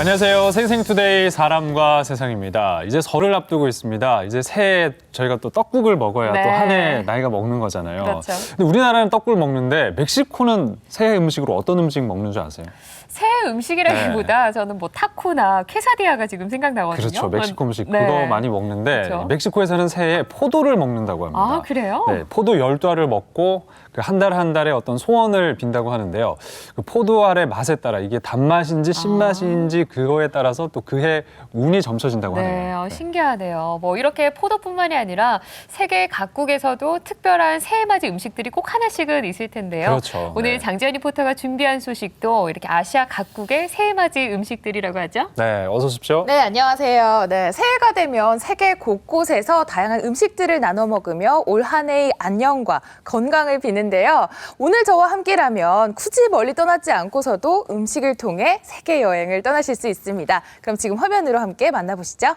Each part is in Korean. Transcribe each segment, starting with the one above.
안녕하세요. 생생투데이 사람과 세상입니다. 이제 설을 앞두고 있습니다. 이제 새해 저희가 또 떡국을 먹어야 네. 또 한 해 나이가 먹는 거잖아요. 그렇죠. 근데 우리나라는 떡국을 먹는데 멕시코는 새해 음식으로 어떤 음식 먹는 줄 아세요? 새 음식이라기보다 저는 뭐 타코나 퀘사디아가 지금 생각나거든요. 네. 그렇죠. 멕시코 음식 네. 그거 많이 먹는데 그렇죠. 멕시코에서는 새해 포도를 먹는다고 합니다. 아, 그래요? 네, 포도 열두 알을 먹고 그 한 달 한 달에 어떤 소원을 빈다고 하는데요. 그 포도 알의 맛에 따라 이게 단맛인지 신맛인지 그거에 따라서 또 그해 운이 점쳐진다고 네, 하네요. 어, 신기하네요. 뭐 이렇게 포도뿐만이 아니라 세계 각국에서도 특별한 새해맞이 음식들이 꼭 하나씩은 있을 텐데요. 그렇죠. 오늘 네. 장지연 리포터가 준비한 소식도 이렇게 아시아 각국의 새해맞이 음식들이라고 하죠. 네, 어서 오십시오. 네, 안녕하세요. 네, 새해가 되면 세계 곳곳에서 다양한 음식들을 나눠 먹으며 올 한 해의 안녕과 건강을 비는데요. 오늘 저와 함께라면 굳이 멀리 떠나지 않고서도 음식을 통해 세계 여행을 떠나실 수 있습니다. 그럼 지금 화면으로 함께 만나보시죠.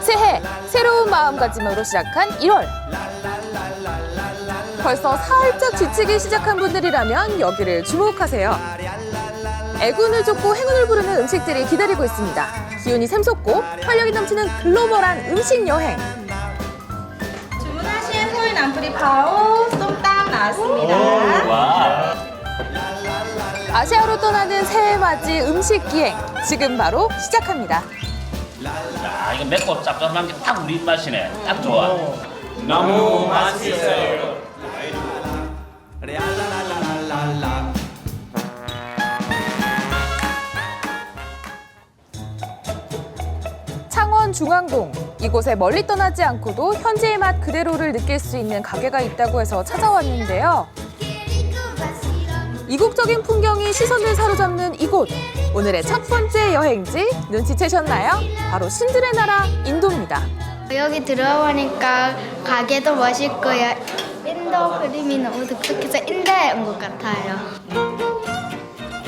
새해 새로운 마음가짐으로 시작한 1월. 벌써 살짝 지치기 시작한 분들이라면 여기를 주목하세요. 애군을 쫓고 행운을 부르는 음식들이 기다리고 있습니다. 기운이 샘솟고 활력이 넘치는 글로벌한 음식 여행. 주문하신 소인 남프리 파오 쏨땀 나왔습니다. 아시아로 떠나는 새해 맞이 음식 기행 지금 바로 시작합니다. 야 이거 맵고 짭짤한 게 딱 우리 입맛이네. 딱 좋아. 너무 맛있어요. 창원 중앙동 이곳에 멀리 떠나지 않고도 현지의 맛 그대로를 느낄 수 있는 가게가 있다고 해서 찾아왔는데요. 이국적인 풍경이 시선을 사로잡는 이곳 오늘의 첫 번째 여행지 눈치채셨나요? 바로 신들의 나라 인도입니다. 여기 들어보니까 가게도 멋있고요. 인도 그림이 너무 독특해서 인도에 온 것 같아요.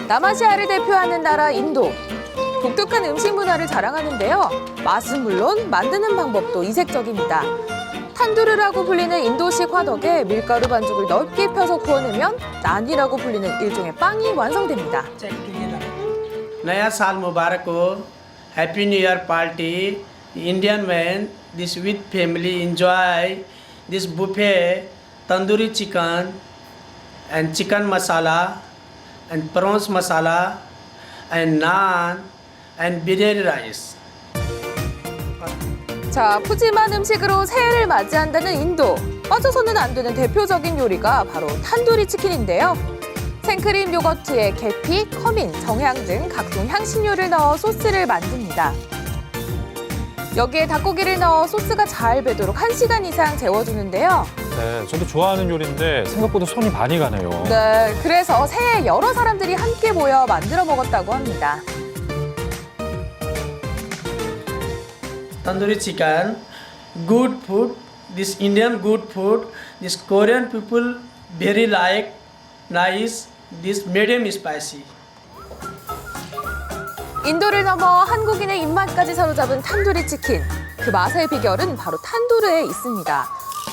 남아시아를 대표하는 나라 인도. 독특한 음식 문화를 자랑하는데요. 맛은 물론 만드는 방법도 이색적입니다. 탄두르라고 불리는 인도식 화덕에 밀가루 반죽을 넓게 펴서 구워내면 난이라고 불리는 일종의 빵이 완성됩니다. नया साल मुबारक हो happy new year party Indian man this with family enjoy this buffet tandoori chicken and chicken masala and prawns masala and naan and biryani rice. 자, 푸짐한 음식으로 새해를 맞이한다는 인도. 빠져서는 안 되는 대표적인 요리가 바로 탄두리 치킨인데요. 생크림 요거트에 계피, 커민, 정향 등 각종 향신료를 넣어 소스를 만듭니다. 여기에 닭고기를 넣어 소스가 잘 배도록 1시간 이상 재워두는데요. 네, 저도 좋아하는 요리인데 생각보다 손이 많이 가네요. 네, 그래서 새해 여러 사람들이 함께 모여 만들어 먹었다고 합니다. tandoori chicken good food this indian good food this korean people very like nice this medium spicy 인도를 넘어 한국인의 입맛까지 사로잡은 탄두리 치킨. 그 맛의 비결은 바로 탄두르에 있습니다.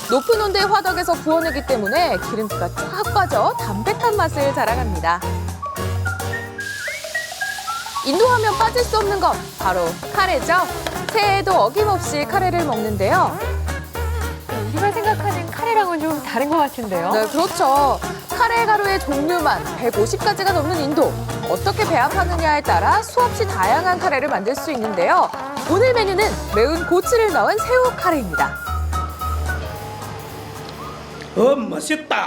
높은 온도의 화덕에서 구워내기 때문에 기름기가 쫙 빠져 담백한 맛을 자랑합니다. 인도 하면 빠질 수 없는 것 바로 카레죠. 새해에도 어김없이 카레를 먹는데요. 카레랑은 좀 다른 것 같은데요. 네, 그렇죠. 카레 가루의 종류만 150가지가 넘는 인도. 어떻게 배합하느냐에 따라 수없이 다양한 카레를 만들 수 있는데요. 오늘 메뉴는 매운 고추를 넣은 새우 카레입니다. oh masita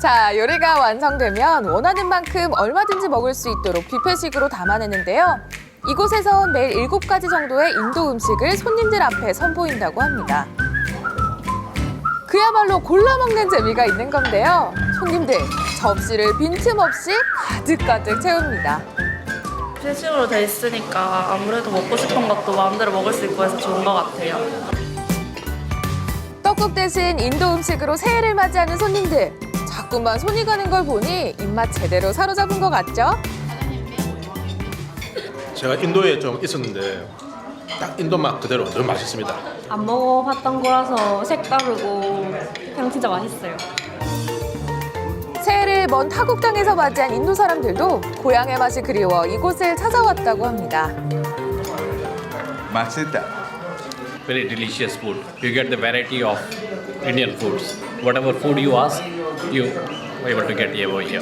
자, 요리가 완성되면 원하는 만큼 얼마든지 먹을 수 있도록 뷔페식으로 담아내는데요. 이곳에선 매일 일곱 가지 정도의 인도 음식을 손님들 앞에 선보인다고 합니다. 그야말로 골라 먹는 재미가 있는 건데요. 손님들 접시를 빈틈없이 가득가득 채웁니다. 회식으로 돼 있으니까 아무래도 먹고 싶은 것도 마음대로 먹을 수 있고 해서 좋은 것 같아요. 떡국 대신 인도 음식으로 새해를 맞이하는 손님들. 자꾸만 손이 가는 걸 보니 입맛 제대로 사로잡은 것 같죠? 제가 인도에 좀 있었는데 딱 인도 맛 그대로 너무 맛있습니다. 안 먹어봤던 거라서 색다르고 그냥 진짜 맛있어요. 새해를 먼 타국 땅에서 맞이한 인도 사람들도 고향의 맛이 그리워 이곳을 찾아왔다고 합니다. very delicious food. You get the variety of Indian foods. Whatever food you ask, you are able to get over here.